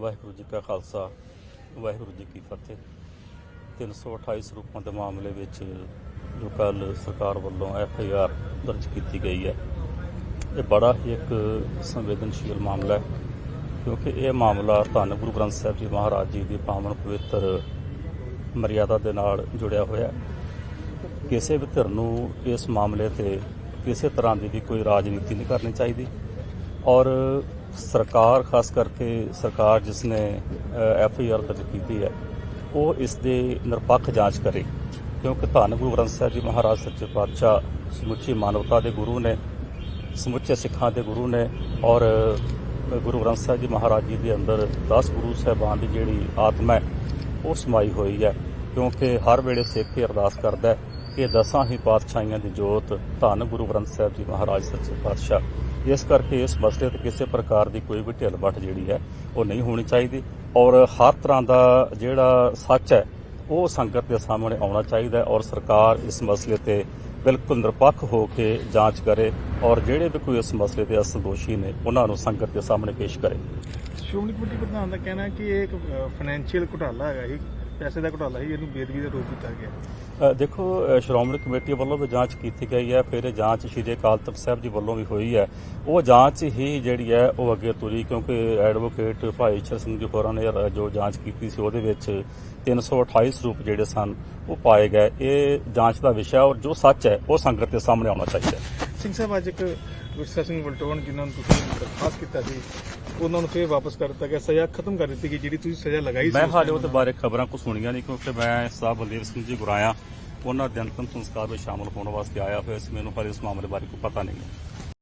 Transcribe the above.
ਵਾਹਿਗੁਰੂ ਜੀ ਕਾ ਖਾਲਸਾ, ਵਾਹਿਗੁਰੂ ਜੀ ਕੀ ਫਤਿਹ। 328 ਸਰੂਪਾਂ ਦੇ ਮਾਮਲੇ ਵਿੱਚ ਜੋ ਕੱਲ ਸਰਕਾਰ ਵੱਲੋਂ ਐਫ ਆਈ ਆਰ ਦਰਜ ਕੀਤੀ ਗਈ ਹੈ, ਇਹ ਬੜਾ ਹੀ ਇੱਕ ਸੰਵੇਦਨਸ਼ੀਲ ਮਾਮਲਾ ਹੈ, ਕਿਉਂਕਿ ਇਹ ਮਾਮਲਾ ਧੰਨ ਗੁਰੂ ਗ੍ਰੰਥ ਸਾਹਿਬ ਜੀ ਮਹਾਰਾਜ ਜੀ ਦੀ ਪਾਵਨ ਪਵਿੱਤਰ ਮਰਿਆਦਾ ਦੇ ਨਾਲ ਜੁੜਿਆ ਹੋਇਆ ਹੈ। ਕਿਸੇ ਵੀ ਧਿਰ ਨੂੰ ਇਸ ਮਾਮਲੇ ਤੇ ਕਿਸੇ ਤਰ੍ਹਾਂ ਦੀ ਵੀ ਕੋਈ ਰਾਜਨੀਤੀ ਨਹੀਂ ਕਰਨੀ ਚਾਹੀਦੀ ਔਰ ਸਰਕਾਰ, ਖਾਸ ਕਰਕੇ ਸਰਕਾਰ ਜਿਸ ਨੇ ਐਫ ਆਈ ਆਰ ਦਰਜ ਕੀਤੀ ਹੈ, ਉਹ ਇਸ ਦੇ ਨਿਰਪੱਖ ਜਾਂਚ ਕਰੇ। ਕਿਉਂਕਿ ਧੰਨ ਗੁਰੂ ਗ੍ਰੰਥ ਸਾਹਿਬ ਜੀ ਮਹਾਰਾਜ, ਸੱਚੇ ਪਾਤਸ਼ਾਹ, ਸਮੁੱਚੀ ਮਾਨਵਤਾ ਦੇ ਗੁਰੂ ਨੇ, ਸਮੁੱਚੇ ਸਿੱਖਾਂ ਦੇ ਗੁਰੂ ਨੇ ਔਰ ਗੁਰੂ ਗ੍ਰੰਥ ਸਾਹਿਬ ਜੀ ਮਹਾਰਾਜ ਜੀ ਦੇ ਅੰਦਰ 10 ਗੁਰੂ ਸਾਹਿਬਾਨ ਦੀ ਜਿਹੜੀ ਆਤਮਾ ਹੈ, ਉਹ ਸਮਾਈ ਹੋਈ ਹੈ। ਕਿਉਂਕਿ ਹਰ ਵੇਲੇ ਸਿੱਖ ਹੀ ਅਰਦਾਸ ਕਰਦਾ ਹੈ। ਕਿ ਦਸਾਂ ਹੀ ਪਾਤਸ਼ਾਹੀਆਂ ਦੀ ਜੋਤ, ਧੰਨ ਗੁਰੂ ਗ੍ਰੰਥ ਸਾਹਿਬ ਜੀ ਮਹਾਰਾਜ ਸੱਚੇ ਪਾਤਸ਼ਾਹ। ਇਸ ਕਰਕੇ ਇਸ ਮਸਲੇ ਤੇ ਕਿਸੇ ਪ੍ਰਕਾਰ ਦੀ ਕੋਈ ਵੀ ਢਿੱਲ ਬੱਠ ਜਿਹੜੀ ਹੈ, ਉਹ ਨਹੀਂ ਹੋਣੀ ਚਾਹੀਦੀ। ਔਰ ਹਰ ਤਰ੍ਹਾਂ ਦਾ ਜਿਹੜਾ ਸੱਚ ਹੈ, ਉਹ ਸੰਗਤ ਦੇ ਸਾਹਮਣੇ ਆਉਣਾ ਚਾਹੀਦਾ ਔਰ ਸਰਕਾਰ ਇਸ ਮਸਲੇ ਤੇ ਬਿਲਕੁਲ ਨਿਰਪੱਖ ਹੋ ਕੇ ਜਾਂਚ ਕਰੇ ਔਰ ਜਿਹੜੇ ਵੀ ਕੋਈ ਇਸ ਮਸਲੇ ਦੇ ਅਸੰਦੋਸ਼ੀ ਨੇ, ਉਹਨਾਂ ਨੂੰ ਸੰਗਤ ਦੇ ਸਾਹਮਣੇ ਪੇਸ਼ ਕਰੇ। ਸ਼੍ਰੋਮਣੀ ਕਮੇਟੀ ਪ੍ਰਧਾਨ ਦਾ ਕਹਿਣਾ ਕਿ ਇਹ ਇੱਕ ਫਾਈਨੈਂਸ਼ੀਅਲ ਘੁਟਾਲਾ ਹੈਗਾ ਇਹ ਪੈਸੇ ਦਾ ਘੁਟਾਲਾ ਹੀ ਇਹਨੂੰ ਬੇਦਬੀ ਦਾ ਰੂਪ ਦਿੱਤਾ ਗਿਆ। ਦੇਖੋ ਸ਼੍ਰੋਮਣੀ ਕਮੇਟੀ ਵੱਲੋਂ ਵੀ ਜਾਂਚ ਕੀਤੀ ਗਈ ਹੈ ਫਿਰ ਜਾਂਚ ਸ਼੍ਰੀ ਅਕਾਲ ਤਖਤ ਸਾਹਿਬ ਜੀ ਵੱਲੋਂ ਵੀ ਹੋਈ ਹੈ। ਉਹ ਜਾਂਚ ਹੀ ਜਿਹੜੀ ਹੈ ਉਹ ਅੱਗੇ ਤੁਰੀ ਕਿਉਂਕਿ ਐਡਵੋਕੇਟ ਭਾਈ ਈਸ਼ਰ ਸਿੰਘ ਜੀ ਹੋਰਾਂ ਨੇ ਜੋ ਜਾਂਚ ਕੀਤੀ ਸੀ ਉਹਦੇ ਵਿੱਚ 328 ਸਰੂਪ ਜਿਹੜੇ ਸਨ ਉਹ ਪਾਏ ਗਏ। ਇਹ ਜਾਂਚ ਦਾ ਵਿਸ਼ਾ ਔਰ ਜੋ ਸੱਚ ਹੈ ਉਹ ਸੰਗਤ ਦੇ ਸਾਹਮਣੇ ਆਉਣਾ ਚਾਹੀਦਾ ਸਿੰਘ ਸਾਹਿਬ ਅੱਜ ਇੱਕ ਗੁਰਸਾ ਸਿੰਘ ਵਲਟੋਨ ਜਿਨ੍ਹਾਂ ਨੂੰ ਤੁਸੀਂ ਦਰਖਾਸਤ ਕੀਤਾ ਸੀ ਉਹਨਾਂ ਨੂੰ ਫੇਰ ਵਾਪਸ ਕਰ ਦਿੱਤਾ ਗਿਆ ਸਜ਼ਾ ਖਤਮ ਕਰ ਦਿੱਤੀ ਗਈ ਜਿਹੜੀ ਤੁਸੀਂ ਸਜ਼ਾ ਲਗਾਈ ਸੀ ਮੈਂ ਹਾਲੇ ਉਹਦੇ ਬਾਰੇ ਖਬਰਾਂ ਕੋ ਸੁਣੀਆਂ ਨਹੀਂ ਕਿਉਂਕਿ ਮੈਂ ਸਾਹਿਬ ਬਲਦੇਵ ਸਿੰਘ ਜੀ ਗੁਰਾਇਆ ਉਹਨਾਂ ਦੇ ਅੰਤਮ ਸੰਸਕਾਰ ਵਿੱਚ ਸ਼ਾਮਲ ਹੋਣ ਵਾਸਤੇ ਆਇਆ ਹੋਇਆ ਸੀ ਮੈਨੂੰ ਪਰ ਇਸ ਮਾਮਲੇ ਬਾਰੇ ਕੋਈ ਪਤਾ ਨਹੀਂ ਹੈ।